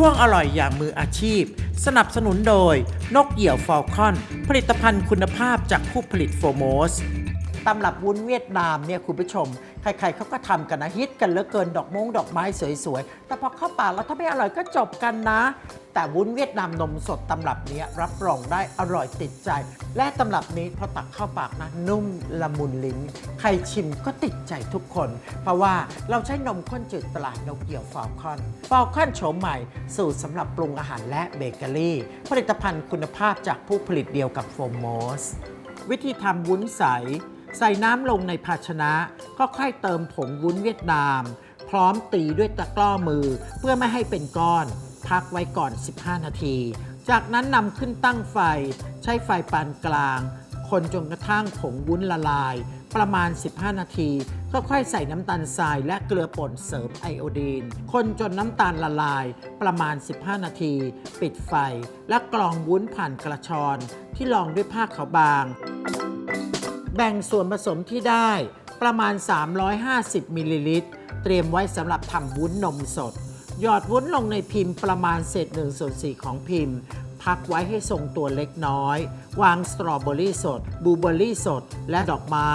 ช่วงอร่อยอย่างมืออาชีพ สนับสนุนโดย นกเหยี่ยวฟอลคอน ผลิตภัณฑ์คุณภาพจากผู้ผลิตโฟโมสตำรับวุ้นเวียดนามเนี่ยคุณผู้ชม ใครๆเขาก็ทำกันนะฮิตกันเหลือเกินดอกมงดอกไม้สวยๆ แต่พอเข้าป่าแล้วถ้าไม่อร่อยก็จบกันนะ แต่วุ้นเวียดนามนมสดตำรับนี้รับรองได้อร่อยติดใจ และตำรับนี้พอตักเข้าปากนะ นุ่มละมุนลิ้น ใครชิมก็ติดใจทุกคน เพราะว่าเราใช้นมข้นจืดตลาดนกเกี่ยวฟาลคอนฟาลคอนโฉมใหม่สูตรสำหรับปรุงอาหารและเบเกอรี่ ผลิตภัณฑ์คุณภาพจากผู้ผลิตเดียวกับโฟมอสวิธีทำวุ้นใส ใส่น้ำลงในภาชนะก็ค่อยเติมผงวุ้นเวียดนาม พร้อมตีด้วยตะกร้อมือเพื่อไม่ให้เป็นก้อน พักไว้ก่อน 15 นาที จากนั้นนำขึ้นตั้งไฟ ใช้ไฟปานกลาง คนจนกระทั่งผงวุ้นละลาย ประมาณ 15 นาทีก็ค่อยใส่น้ำตาลทรายและเกลือป่นเสริมไอโอดีน คนจนน้ำตาลละลาย ประมาณ 15 นาที ปิดไฟ และกรองวุ้นผ่านกระชอน ที่รองด้วยผ้าขาวบาง แบ่งส่วนผสมที่ได้ประมาณ 350 มิลลิลิตร เตรียมไว้สำหรับทำวุ้นนมสด หยอดวุ้นลงในพิมพ์ประมาณเศษ1ส่วน4ของพิมพ์ พักไว้ให้ทรงตัวเล็กน้อย วางสตรอเบอรี่สดบลูเบอรี่สด และดอกไม้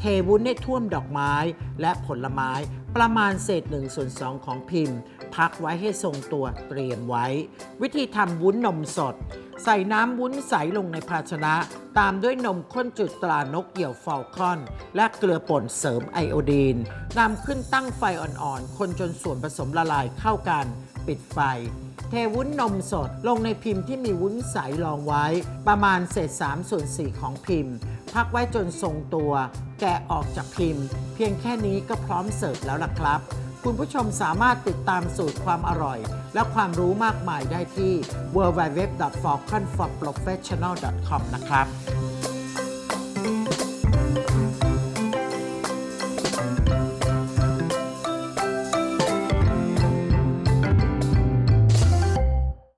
เทวุ้นให้ท่วมดอกไม้และผลไม้ประมาณเศษ1ส่วน2ของพิมพ์ พักไว้ให้ทรงตัวเตรียมไว้ วิธีทำวุ้นนมสด ใส่น้ำวุ้นใสลงในภาชนะ ตามด้วยนมข้นจืดตรานกเหยี่ยวฟอลคอน และเกลือป่นเสริมไอโอดีนนำขึ้นตั้งไฟอ่อนๆ คนจนส่วนผสมละลายเข้ากัน ปิดไฟ เทวุ้นนมสดลงในพิมพ์ที่มีวุ้นใสรองไว้ ประมาณเศษ3ส่วน4ของพิมพ์ พักไว้จนทรงตัว แกะออกจากพิมพ์ เพียงแค่นี้ก็พร้อมเสิร์ฟแล้วล่ะครับ คุณผู้ชมสามารถติดตามสูตรความอร่อย และความรู้มากมายได้ที่ www.falconforprofessional.com นะครับ